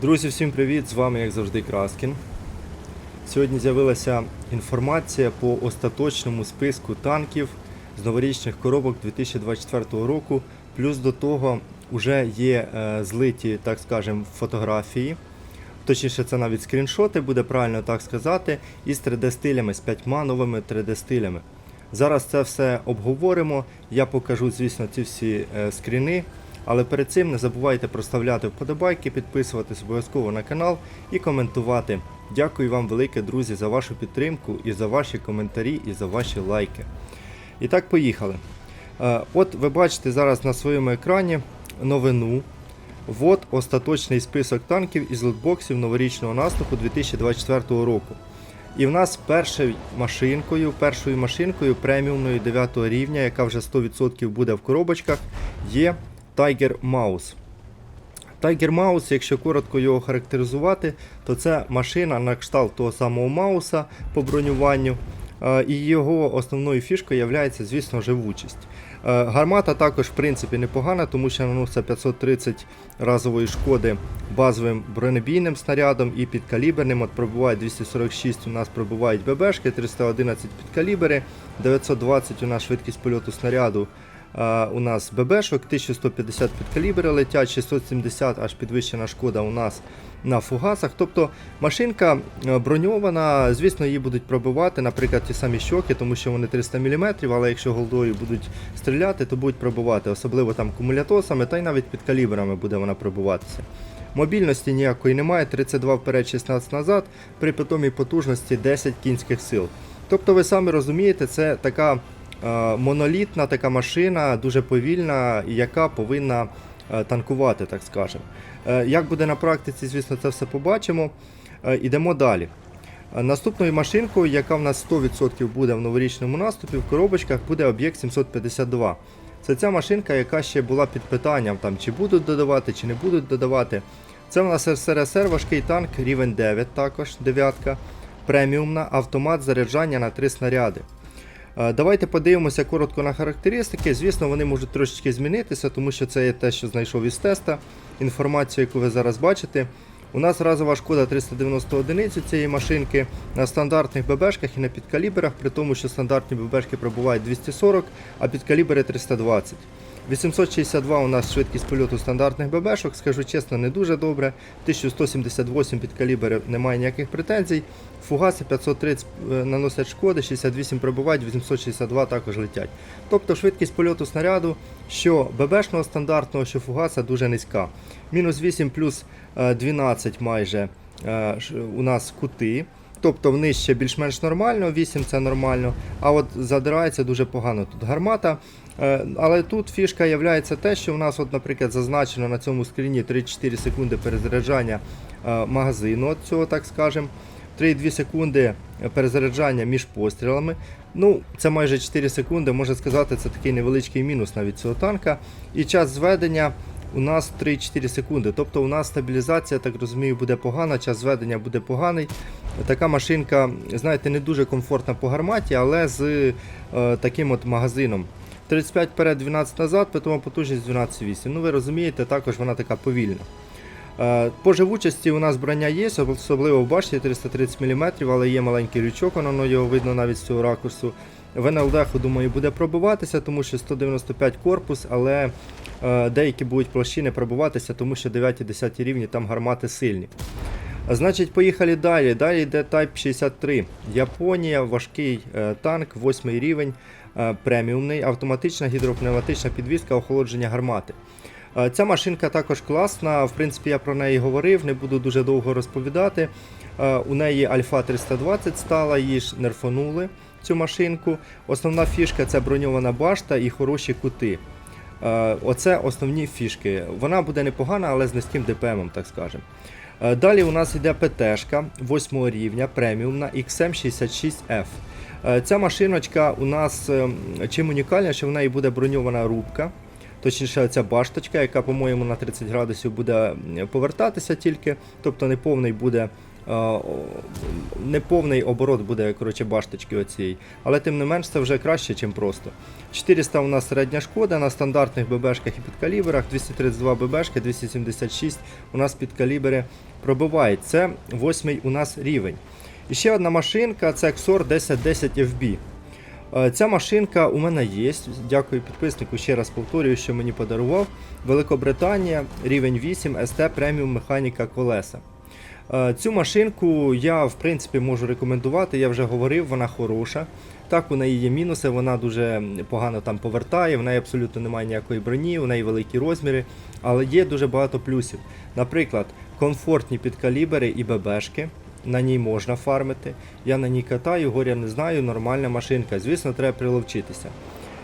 Друзі, всім привіт! З вами, як завжди, Краскін. Сьогодні з'явилася інформація по остаточному списку танків з новорічних коробок 2024 року. Плюс до того вже є е, злиті, так скажемо, фотографії. Точніше, це навіть скріншоти, буде правильно так сказати, із 3D-стилями, з п'ятьма новими 3D-стилями. Зараз це все обговоримо. Я покажу, звісно, ці всі е, скріни. Але перед цим не забувайте проставляти вподобайки, підписуватись обов'язково на канал і коментувати. Дякую вам велике, друзі, за вашу підтримку і за ваші коментарі, і за ваші лайки. І так, поїхали. Е, От ви бачите зараз на своєму екрані новину. Вот остаточний список танків із лотбоксів новорічного наступу 2024 року. І в нас першою машинкою, першою машинкою преміумної 9 рівня, яка вже 100% буде в коробочках, є Tiger Mouse. Tiger Mouse, якщо коротко його характеризувати, то це машина на кшталт того самого Мауса по бронюванню. Е, І його основною фішкою є, звісно, живучість. Е, Гармата також в принципі непогана, тому що наносить 530 разової шкоди базовим бронебійним снарядом і підкаліберним. От пробуває 246, у нас пробувають ББшки, 311 підкалібери, 920 у нас швидкість польоту снаряду. У нас ББшок, 1150 підкалібри летять, 670 аж підвищена шкода у нас на фугасах. Тобто машинка е, броньована, звісно, її будуть пробивати, наприклад, ті самі щоки, тому що вони 300 мм, але якщо голдою будуть стріляти, то будуть пробивати, особливо там кумулятосами, та й навіть під калібрами буде вона пробиватися. Мобільності ніякої немає, 32 вперед, 16 назад, при питомій потужності 10 кінських сил. Тобто, ви самі розумієте, це така монолітна така машина, дуже повільна, яка повинна е, танкувати, так скажемо. Е, Як буде на практиці, звісно, це все побачимо. Е, Ідемо далі. Е, Наступною машинкою, яка в нас 100% буде в новорічному наступі, в коробочках буде об'єкт 752. Це ця машинка, яка ще була під питанням, там, чи будуть додавати, чи не будуть додавати. Це в нас СРСР важкий танк, рівень 9 також, дев'ятка, преміумна, автомат заряджання на 3 снаряди. Е, Давайте подивимося коротко на характеристики. Звісно, вони можуть трошечки змінитися, тому що це є те, що знайшов із теста. Інформацію, яку ви зараз бачите. У нас разова шкода 390 одиниць у цієї машинки на стандартних ББшках і на підкаліберах, при тому, що стандартні ББшки пробувають 240, а підкалібери 320. 862 у нас швидкість польоту стандартних ББшок, скажу чесно, не дуже добре. 1178 під калібр немає ніяких претензій. Фугаси 530 е, наносять шкоди, 68 пробувають, 862 також летять. Тобто швидкість польоту снаряду, що ББшного стандартного, що фугаса дуже низька. Мінус 8 плюс е, 12 майже е, у нас кути. Тобто вниз ще більш-менш нормально, 8 це нормально, а от задирається дуже погано тут гармата. Е, Але тут фішка є те, що у нас, от, наприклад, зазначено на цьому скріні 3-4 секунди перезаряджання е, магазину, от цього, так скажемо. 3-2 секунди перезаряджання між пострілами. Ну, це майже 4 секунди, можна сказати, це такий невеличкий мінус навіть цього танка. І час зведення у нас 3-4 секунди. Тобто у нас стабілізація, так розумію, буде погана, час зведення буде поганий. Така машинка, знаєте, не дуже комфортна по гарматі, але з е, таким от магазином. 35 вперед, 12 назад, питома потужність 12,8. Ну ви розумієте, також вона така повільна. Е, По живучості у нас броня є, особливо в башті 330 мм, але є маленький лючок, воно його видно навіть з цього ракурсу. В НЛД, думаю, буде пробиватися, тому що 195 корпус, але деякі будуть площини пробиватися, тому що 9-10 рівні там гармати сильні. Значить, поїхали далі. Далі йде Type 63. Японія, важкий е, танк, 8 рівень, е, преміумний, автоматична гідропневматична підвізка охолодження гармати. Е, Ця машинка також класна. В принципі, я про неї говорив, не буду дуже довго розповідати. Е, У неї Альфа 320 стала, її ж нерфанули цю машинку. Основна фішка це броньована башта і хороші кути. Е, Оце основні фішки. Вона буде непогана, але з низьким ДПМом, так скажемо. Е, Далі у нас йде ПТшка 8 рівня, преміумна XM66F. Е, Ця машиночка у нас чим унікальна, що в неї буде броньована рубка. Точніше, ця башточка, яка, по-моєму, на 30 градусів буде повертатися тільки, тобто не повний буде неповний оборот буде коротше, башточки оцієї. Але тим не менш це вже краще, ніж просто. 400 у нас середня шкода на стандартних ББшках і підкаліберах, 232 ББшки, 276 у нас підкалібери пробивають. Це восьмий у нас рівень. І ще одна машинка це XOR 1010 FB. Е, Ця машинка у мене є. Дякую підписнику. Ще раз повторюю, що мені подарував. Великобританія, рівень 8, ST преміум механіка колеса. Е, Цю машинку я в принципі можу рекомендувати. Я вже говорив, вона хороша. Так, у неї є мінуси, вона дуже погано там повертає, в неї абсолютно немає ніякої броні, у неї великі розміри, але є дуже багато плюсів. Наприклад, комфортні підкалібери і ББшки. На ній можна фармити. Я на ній катаю, горя не знаю, нормальна машинка. Звісно, треба приловчитися.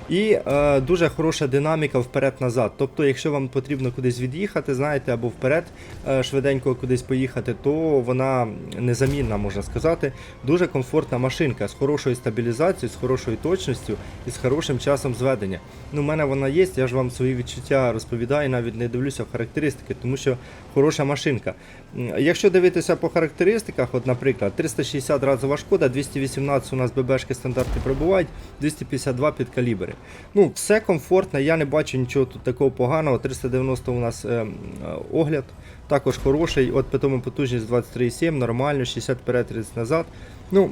І е, дуже хороша динаміка вперед-назад. Тобто, якщо вам потрібно кудись від'їхати, знаєте, або вперед е, швиденько кудись поїхати, то вона незамінна, можна сказати. Дуже комфортна машинка з хорошою стабілізацією, з хорошою точністю і з хорошим часом зведення. Ну, у мене вона є, я ж вам свої відчуття розповідаю, навіть не дивлюся в характеристики, тому що хороша машинка. Якщо дивитися по характеристиках, от, наприклад, 360 разова шкода, 218 у нас ББшки стандартні пробувають, 252 під калібри. Ну, все комфортно, я не бачу нічого тут такого поганого. 390 у нас е, е, огляд, також хороший. От питома потужність 23,7, нормально, 60 вперед, 30 назад. Ну,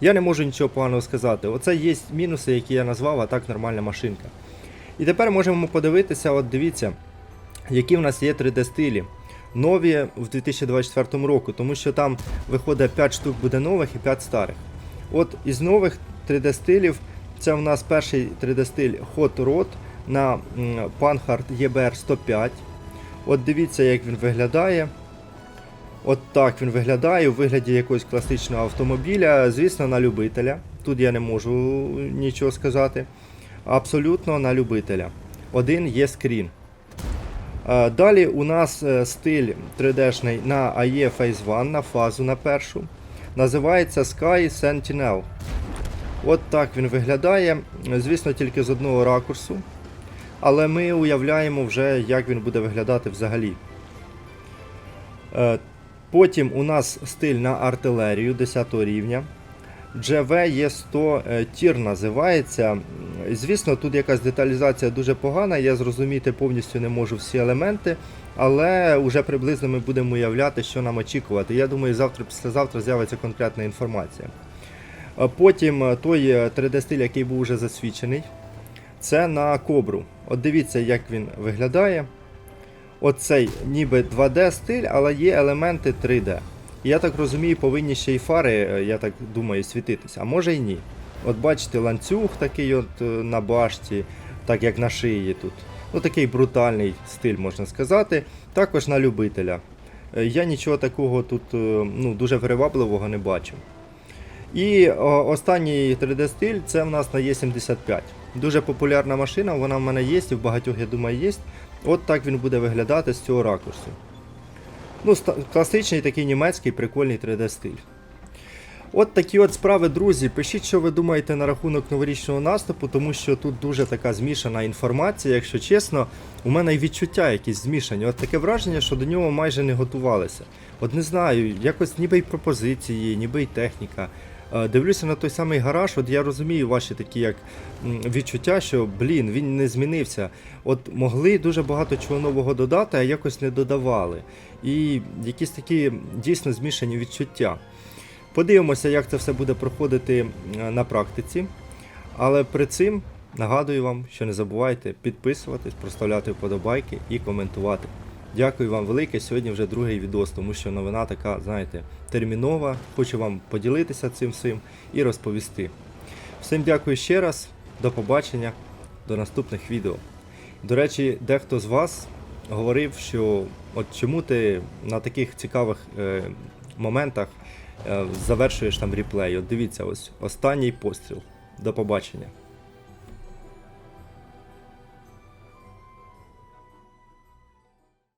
я не можу нічого поганого сказати. Оце є мінуси, які я назвав, а так нормальна машинка. І тепер можемо подивитися, от дивіться, які в нас є 3D стилі. Нові в 2024 року, тому що там виходить 5 штук буде нових і 5 старих. От із нових 3D стилів це в нас перший 3D стиль Hot Rod на Panhard EBR 105. От дивіться, як він виглядає. От так він виглядає у вигляді якогось класичного автомобіля, звісно, на любителя. Тут я не можу нічого сказати. Абсолютно на любителя. Один є скрін. Е, Далі у нас е, стиль 3D-шний на AE Phase 1, на фазу на першу. Називається Sky Sentinel. От так він виглядає. Звісно, тільки з одного ракурсу. Але ми уявляємо вже, як він буде виглядати взагалі. Е, Потім у нас стиль на артилерію 10 рівня. GV-E100 е, Тір називається. Звісно, тут якась деталізація дуже погана, я зрозуміти повністю не можу всі елементи, але вже приблизно ми будемо уявляти, що нам очікувати. Я думаю, завтра післязавтра з'явиться конкретна інформація. Потім е, той е, 3D-стиль, який був вже засвідчений, це на кобру. От дивіться, як він виглядає. Оцей ніби 2D стиль, але є елементи 3D. Я так розумію, повинні ще й фари, е, я так думаю, світитися, а може й ні. От бачите, ланцюг такий от на башті, так як на шиї тут. Ну такий брутальний стиль, можна сказати. Також на любителя. Я нічого такого тут ну, дуже привабливого не бачу. І о, останній 3D стиль це в нас на Е75. Дуже популярна машина, вона в мене є і в багатьох, я думаю, є. От так він буде виглядати з цього ракурсу. Ну, класичний такий німецький прикольний 3D стиль. От такі от справи, друзі. Пишіть, що ви думаєте на рахунок новорічного наступу, тому що тут дуже така змішана інформація. Якщо чесно, у мене й відчуття якісь змішані. От таке враження, що до нього майже не готувалися. От не знаю, якось ніби й пропозиції, ніби й техніка. Е, Дивлюся на той самий гараж, от я розумію ваші такі як відчуття, що блін, він не змінився. От могли дуже багато чого нового додати, а якось не додавали. І якісь такі дійсно змішані відчуття. Подивимося, як це все буде проходити на практиці. Але при цим нагадую вам, що не забувайте підписуватись, проставляти вподобайки і коментувати. Дякую вам велике. Сьогодні вже другий відос, тому що новина така, знаєте, термінова. Хочу вам поділитися цим всім і розповісти. Всім дякую ще раз, до побачення, до наступних відео. До речі, дехто з вас говорив, що от чому ти на таких цікавих е, моментах е, завершуєш там реплей. От дивіться, ось останній постріл. До побачення.